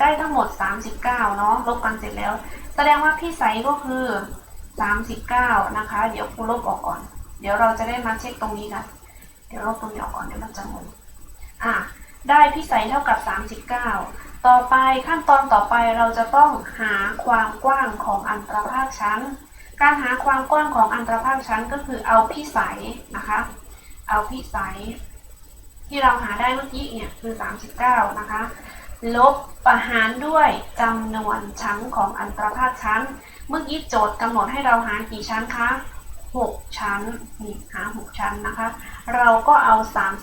ได้ทั้งหมด 39 เนาะลบกันเสร็จแล้ว แสดงว่าพี่ใสก็คือ 39 นะคะ เดี๋ยวครูลบออกก่อน เดี๋ยวเราจะได้มาเช็คตรงนี้กัน เดี๋ยวลบตรงนี้ออกก่อนเดี๋ยวเราจะงงอะได้พี่ใสเท่ากับ 39 ต่อไปขั้นตอนต่อไปเราจะต้องหาความกว้างของอันตรภาคชั้น การหาความกว้างของอันตรภาคชั้นก็คือเอาพี่ใสนะคะ เอาพี่ใสที่เราหาได้เมื่อกี้เนี่ยคือ 39 นะคะ ลบประหารด้วยจำนวนชั้นของอันตรภาคชั้น เมื่อกี้โจทย์กำหนดให้เราหารกี่ชั้นคะ 6 ชั้นนี่หา 6 ชั้นนะคะ เราก็เอา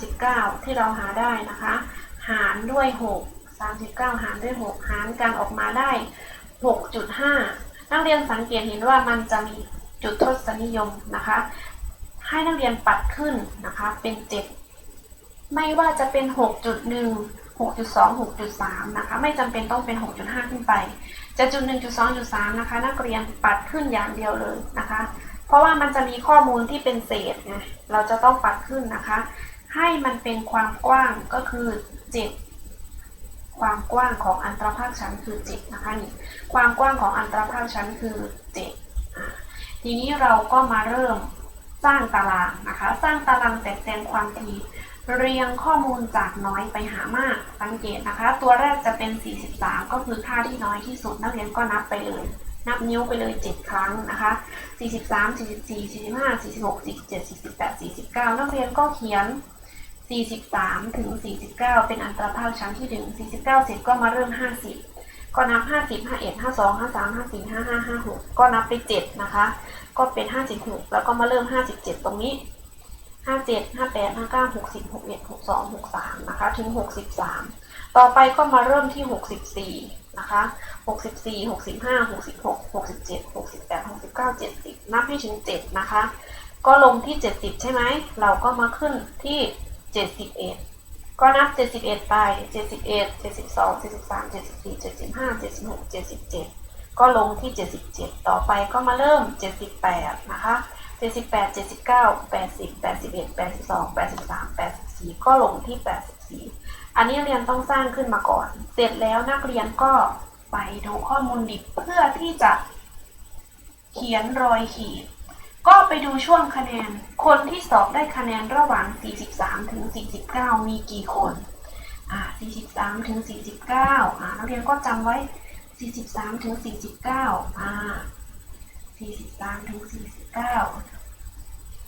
39 ที่เราหาได้นะคะ หารด้วย 6 39 หารด้วย 6 หารกันออกมาได้ 6.5 นักเรียนสังเกตเห็นว่ามันจะมีจุดทศนิยมนะคะ ให้นักเรียนปัดขึ้นนะคะเป็น 7 ไม่ว่าจะเป็น 6.1 6.2 6.3 นะคะ ไม่จำเป็นต้องเป็น 6.5 ขึ้นไปจะจุด1จุด2จุด3นะคะ นักเรียนปัดขึ้นอย่างเดียวเลยนะคะ เพราะว่ามันจะมีข้อมูลที่เป็นเศษไงเราจะต้องปัดขึ้นนะคะ ให้มันเป็นความกว้างก็คือ7ความกว้างของอันตรภาคชั้นคือ7นะคะนี่ความกว้างของอันตรภาคชั้นคือ7อะทีนี้เราก็มาเริ่มสร้างตารางนะคะ สร้างตารางแตกแจงความถี่ เรียงข้อมูลจากน้อยไปหามาก สังเกตนะคะ ตัวแรกจะเป็น 43 ก็คือค่าที่น้อยที่สุด นักเรียนก็นับไปเลย นับนิ้วไปเลย 7 ครั้งนะคะ 43 44 45 46 47 48 49 นักเรียนก็เขียน 43 ถึง 49 เป็นอันตรภาคชั้นที่ 1 49 เสร็จก็มาเริ่ม 50 ก็นับ 50 51 52 53 54 55 56 ก็นับไป 7 นะคะ ก็เป็น 56 แล้วก็มาเริ่ม 57 ตรงนี้ ห้าเจ็ดห้าแปดห้าเก้าหกสิบหกเอ็ดหกสองหกสามนะคะ ถึงหกสิบสามต่อไปก็มาเริ่มที่หกสิบสี่นะคะหกสิบสี่หกสิบห้าหกสิบหกหกสิบเจ็ดหกสิบแปดหกสิบเก้าเจ็ดสิบนับให้ถึงเจ็ดนะคะ ก็ลงที่เจ็ดสิบใช่ไหม เราก็มาขึ้นที่เจ็ดสิบเอ็ดก็นับเจ็ดสิบเอ็ดไปเจ็ดสิบเอ็ดเจ็ดสิบสองเจ็ดสิบสามเจ็ดสิบสี่เจ็ดสิบห้าเจ็ดสิบหกเจ็ดสิบเจ็ดก็ลงที่เจ็ดสิบเจ็ดต่อไปก็มาเริ่มเจ็ดสิบแปดนะคะ จ็ดสิบแปดเจ็ดสิบเก้าแปดสิบแปดสิบเอ็ดแปดสิบสองแปดสิบสามแปดสิบสี่ก็ลงที่แปดสิบสี่อันนี้เรียนต้องสร้างขึ้นมาก่อน เสร็จแล้วนักเรียนก็ไปดูข้อมูลดิบเพื่อที่จะเขียนรอยขีด ก็ไปดูช่วงคะแนน คนที่สอบได้คะแนนระหว่าง 43 ถึง 49 มีกี่คน อ่า 43 ถึง 49 อ่า นักเรียนก็จำไว้ 43 ถึง 49 อ่า 43ถึง49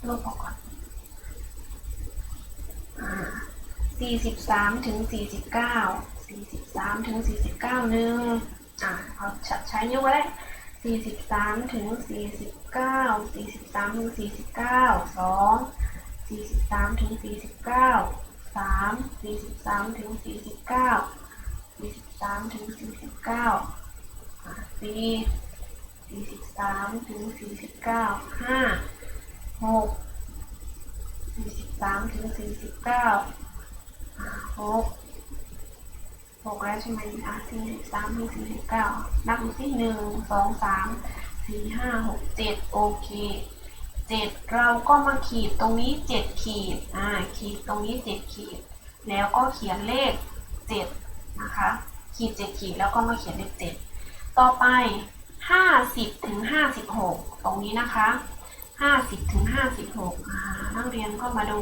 ลบออกก่อนอ่า43ถึง49 43ถึง49หนึ่งอ่าเอาใช้นิ้วก็ได้43ถึง49 43ถึง49 2 43ถึง49 3 43ถึง49 43ถึง49 สี่สิบสามถึงสี่สิบเก้าห้าหกสี่สิบสามถึงสี่สิบเก้าหกหกแล้วใช่ไหมอะสี่สิบสามถึงสี่สิบเก้านับที่หนึ่งสองสามสี่ห้าหกเจ็ดโอเคเจ็ดเราก็มาขีดตรงนี้เจ็ดขีดอ่าขีดตรงนี้เจ็ดขีด แล้วก็เขียนเลขเจ็ดนะคะขีดเจ็ดขีดแล้วก็มาเขียนเลขเจ็ดต่อไป ห้าสิบถึงห้าสิบหกตรงนี้นะคะห้าสิบถึงห้าสิบหกนักเรียนก็มาดู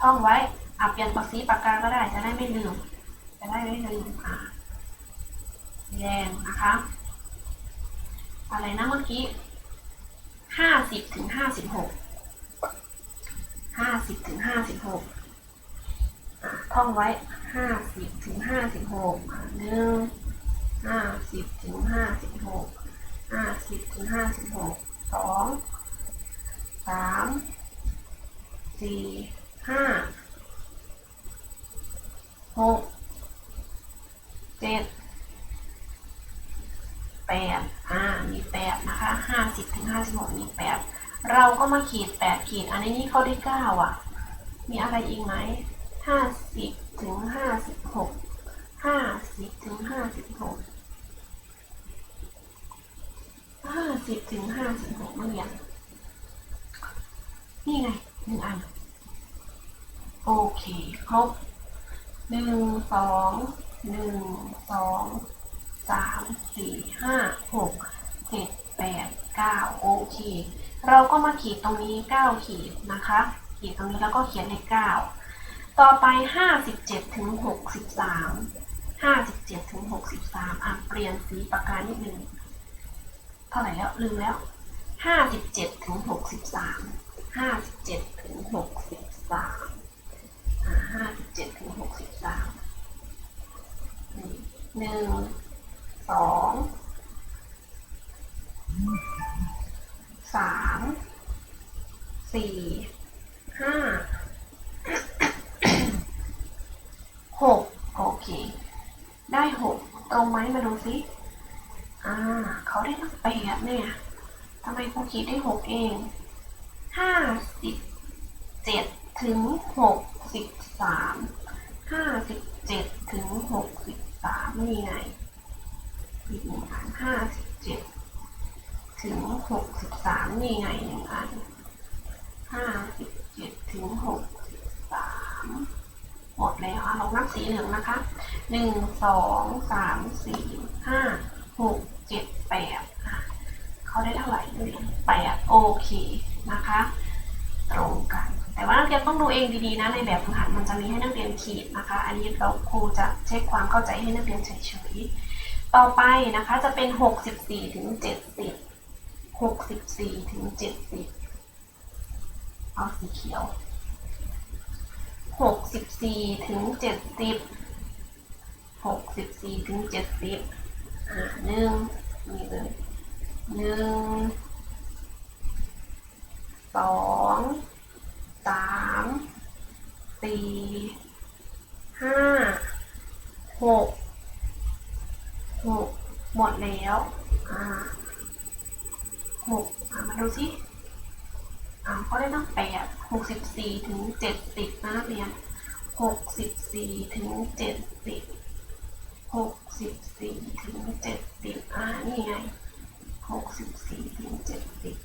ท่องไว้อาเปลี่ยนปากสีปากกาก็ได้จะได้ไม่ลืมจะได้ไม่ลืมอ่าแยงนะคะ อะไรนะเมื่อกี้ห้าสิบถึงห้าสิบหกห้าสิบถึงห้าสิบหกท่องไว้ห้าสิบถึงห้าสิบหกหนึ่งห้าสิบถึงห้าสิบหก ง56สองสามสี่ห้าหกเจ็ดแปดอ่ามีแปดนะคะห้าสิบถึงห้าสิบหกมีแปดเราก็มาขีดแปดขีด อันนี้นี่เขาได้เก้าอะ มีอะไรอีกไหมห้าสิบถึงห้าสิบหกห้าสิบถึงห้าสิบหกห้า สิบถึงห้าสิบหกนักเรียนนี่ไงหนึ่งอัน โอเค ครบหนึ่งสองหนึ่งสองสามสี่ห้าหกเจ็ดแปดเก้าโอเค เราก็มาขีดตรงนี้เก้าขีดนะคะ ขีดตรงนี้แล้วก็เขียนเลขเก้าต่อไปห้าสิบเจ็ดถึงหกสิบสามห้าสิบเจ็ดถึงหกสิบสามอะเปลี่ยนสีปากกานิดนึง เท่าไหร่แล้วลืมแล้วห้าสิบเจ็ดถึงหกสิบสามห้าสิบเจ็ดถึงหกสิบสามห้าสิบเจ็ดถึงหกสิบสามหนึ่งสองสามสี่ห้าหกโอเค ได้หกตรงไหมมาดูสิ อ่า เขาได้ตั้งแปดเนี่ยทำไมครูขีดได้หกเองห้าสิบเจ็ดถึงหกสิบสามห้าสิบเจ็ดถึงหกสิบสามนี่ไงอีกหนึ่งอันห้าสิบเจ็ดถึงหกสิบสามนี่ไงหนึ่งอันห้าสิบเจ็ดถึงหกสิบสามหมดแล้วลองนับสีเหลืองนะคะหนึ่งสองสามสี่ห้า กเจ็ดแปดอะเขาได้เท่าไหร่ดูดิแปดโอเคนะคะ ตรงกัน แต่ว่านักเรียนต้องดูเองดีๆนะในแบบฝึกหัดมันจะมีให้นักเรียนขีดนะคะ อันนี้เราครูจะเช็คความเข้าใจให้นักเรียนเฉยๆต่อไปนะคะจะเป็นหกสิบสี่ถึงเจ็ดสิบหกสิบสี่ถึงเจ็ดสิบเอาสีเขียวหกสิบสี่ถึงเจ็ดสิบหกสิบสี่ถึงเจ็ดสิบ หนึ่งนี่เลยหนึ่งสองสามสี่ห้าหกหกหมดแล้วอ่าหกมาดูสิอ่าเขาได้ตั้งแปดหกสิบสี่ถึงเจ็ดสิบนะเรียนหกสิบสี่ถึงเจ็ดสิบ หกสิบสี่ถึงเจ็ดสิบอ่านี่ไงหกสิบสี่ถึงเจ็ดสิบ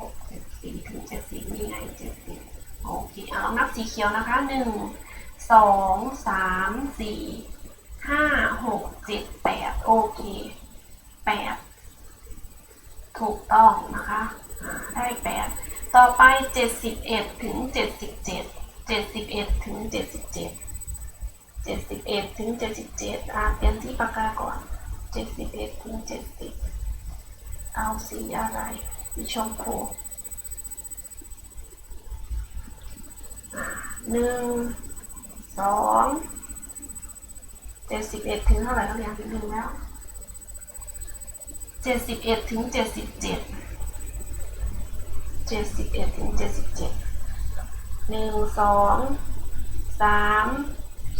หกสิบสี่ถึงเจ็ดสิบนี่ไงเจ็ดสิบโอเคเอาลองนับสีเขียวนะคะหนึ่งสองสามสี่ห้าหกเจ็ดแปดโอเคแปดถูกต้องนะคะได้แปดต่อไปเจ็ดสิบเอ็ดถึงเจ็ดสิบเจ็ดเจ็ดสิบเอ็ดถึงเจ็ดสิบเจ็ด เจ็ดสิบเอ็ดถึงเจ็ดสิบเจ็ดอ่าเปลี่ยนที่ปากกาก่อนเจ็ดสิบเอ็ดถึงเจ็ดสิบเอาสีอะไรสีชมพูหนึ่งสองเจ็ดสิบเอ็ดถึงเท่าไหร่เราเรียนถึงหนึ่งแล้วเจ็ดสิบเอ็ดถึงเจ็ดสิบเจ็ดเจ็ดสิบเอ็ดถึงเจ็ดสิบเจ็ดหนึ่งสองสาม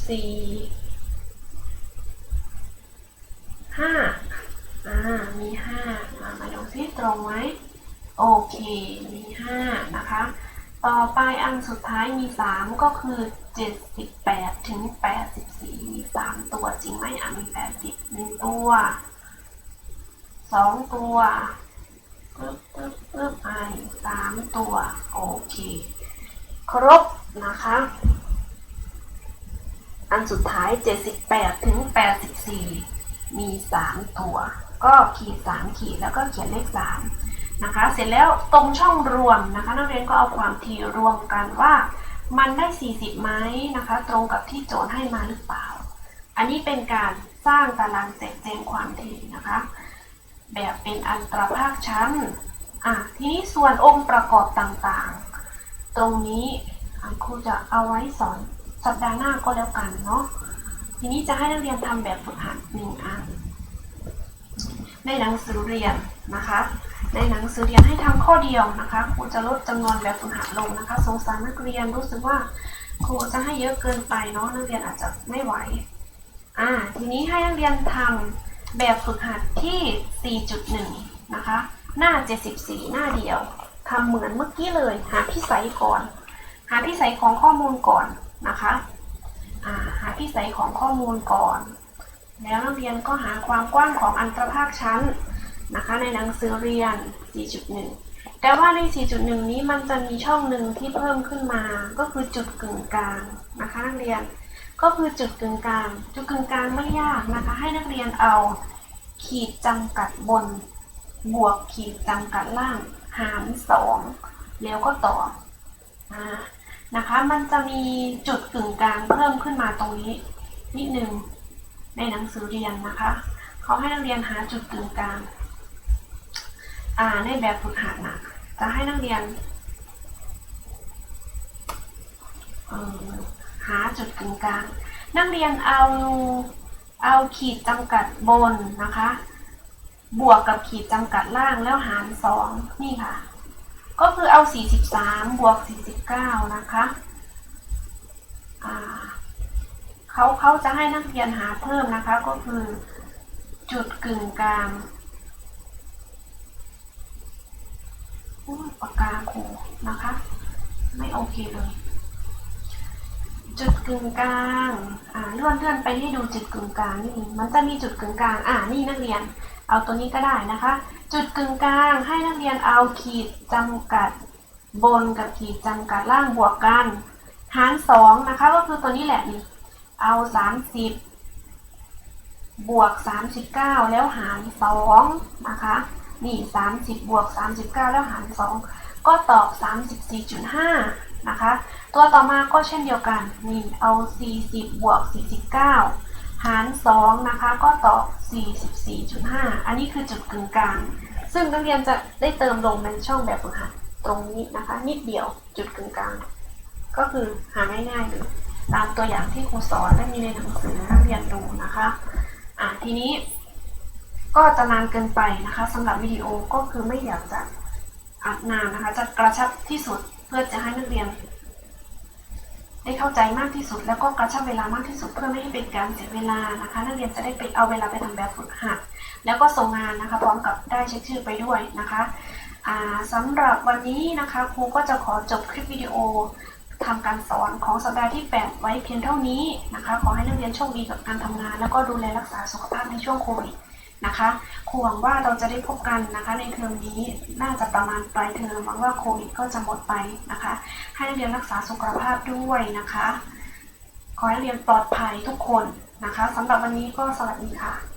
สี่ห้าอ่า มีห้าอ่ามาดูที่ตรงไหมโอเค มีห้านะคะ ต่อไปอันสุดท้ายมีสามก็คือเจ็ดสิบแปดถึงแปดสิบสี่มีสามตัวจริงไหมอะมีแปดสิบหนึ่งตัวสองตัวปึ๊บปึ๊บปึ๊บไอสามตัว โอเค ครบนะคะ อันสุดท้าย 78 ถึง 84 มี 3 ตัว ก็ขีด 3 ขีดแล้วก็เขียนเลข 3 นะคะ เสร็จแล้วตรงช่องรวมนะคะ นักเรียนก็เอาความถี่รวมกันว่ามันได้ 40 ไหมนะคะ ตรงกับที่โจทย์ให้มาหรือเปล่า อันนี้เป็นการสร้างตารางเสร็จแจงความถี่นะคะ แบบเป็นอันตรภาคชั้นอะทีนี้ส่วนองค์ประกอบต่างๆ ตรงนี้ครูจะเอาไว้สอน สัปดาห์หน้าก็แล้วกันเนาะทีนี้จะให้นักเรียนทำแบบฝึกหัดหนึ่งอันในหนังสือเรียนนะคะ ในหนังสือเรียนให้ทำข้อเดียวนะคะครูจะลดจำนวนแบบฝึกหัดลงนะคะ สงสารนักเรียนรู้สึกว่าครูจะให้เยอะเกินไปเนาะนักเรียนอาจจะไม่ไหวอ่าทีนี้ให้นักเรียนทำแบบฝึกหัดที่ 4.1 นะคะ หน้า 74 หน้าเดียวทำเหมือนเมื่อกี้เลย หาพิสัยก่อน หาพิสัยของข้อมูลก่อน นะคะอ่าหาพิสัยของข้อมูลก่อน แล้วนักเรียนก็หาความกว้างของอันตรภาคชั้นนะคะ ในหนังสือเรียน 4.1 แต่ว่าใน 4.1 นี้มันจะมีช่องหนึ่งที่เพิ่มขึ้นมา ก็คือจุดกึ่งกลางนะคะนักเรียน ก็ก็คือจุดกึ่งกลาง จุดกึ่งกลางไม่ยากนะคะ ให้นักเรียนเอาขีดจำกัดบน บวกขีดจำกัดล่าง หารสอง แล้วก็ต่ออ่า นะคะ มันจะมีจุดกึ่งกลางเพิ่มขึ้นมาตรงนี้ นิดนึงในหนังสือเรียนนะคะเขาให้นักเรียนหาจุดกึ่งกลางอ่าในแบบฝึกหัดนะจะให้นักเรียนหาจุดกึ่งกลาง นักเรียนเอาเอาขีดจำกัดบนนะคะ บวกกับขีดจำกัดล่างแล้วหารสองนี่ค่ะ ก็คือเอา 43 บวก 49 นะคะเขาเขาจะให้นักเรียนหาเพิ่มนะคะ ก็คือจุดกึ่งกลางอุ๊ยปากกาครูนะคะ ไม่โอเคเลย จุดกึ่งกลางอ่าเลื่อนเลื่อนไปให้ดูจุดกึ่งกลางนี่มันจะมีจุดกึ่งกลางอ่านี่นักเรียน เอาตัวนี้ก็ได้นะคะ จุดกึ่งกลางให้นักเรียนเอาขีดจำกัดบนกับขีดจำกัดล่างบวกกัน หารสองนะคะก็คือตัวนี้แหละนี่เอาสามสิบบวกสามสิบเก้าแล้วหารสองนะคะนี่สามสิบบวกสามสิบเก้าแล้วหารสองก็ตอบสามสิบสี่จุดห้า นะคะ ตัวต่อมาก็เช่นเดียวกัน นี่เอาสี่สิบวกสี่สิบเก้าหาร 2 นะคะ ก็ตอบ 44.5 อันนี้คือจุดกึ่งกลาง ซึ่งนักเรียนจะได้เติมลงในช่องแบบฝึกหัดตรงนี้นะคะ นิดเดียวจุดกึ่งกลาง ก็คือหาง่ายๆเลยตามตัวอย่างที่ครูสอนและมีในหนังสือนักเรียนดูนะคะอะทีนี้ก็จะนานเกินไปนะคะสำหรับวิดีโอก็คือไม่อยากจะอัดนานนะคะ จะกระชับที่สุด เพื่อจะให้นักเรียน ได้เข้าใจมากที่สุด แล้วก็กระชับเวลามากที่สุดเพื่อไม่ให้เป็นการเสียเวลานะคะ นักเรียนจะได้ไปเอาเวลาไปทำแบบฝึกหัดแล้วก็ส่งงานนะคะ พร้อมกับได้เช็คชื่อไปด้วยนะคะอ่าสำหรับวันนี้นะคะครูก็จะขอจบคลิปวิดีโอทำการสอนของสัปดาห์ที่ 8 ไว้เพียงเท่านี้นะคะ ขอให้นักเรียนโชคดีกับการทำงาน แล้วก็ดูแลรักษาสุขภาพในช่วงโควิด นะคะครูหวังว่าเราจะได้พบกันนะคะ ในเทอมนี้น่าจะประมาณปลายเทอมหวังว่าโควิดก็จะหมดไปนะคะ ให้นักเรียนรักษาสุขภาพด้วยนะคะ ขอให้นักเรียนปลอดภัยทุกคนนะคะสำหรับวันนี้ก็สวัสดีค่ะ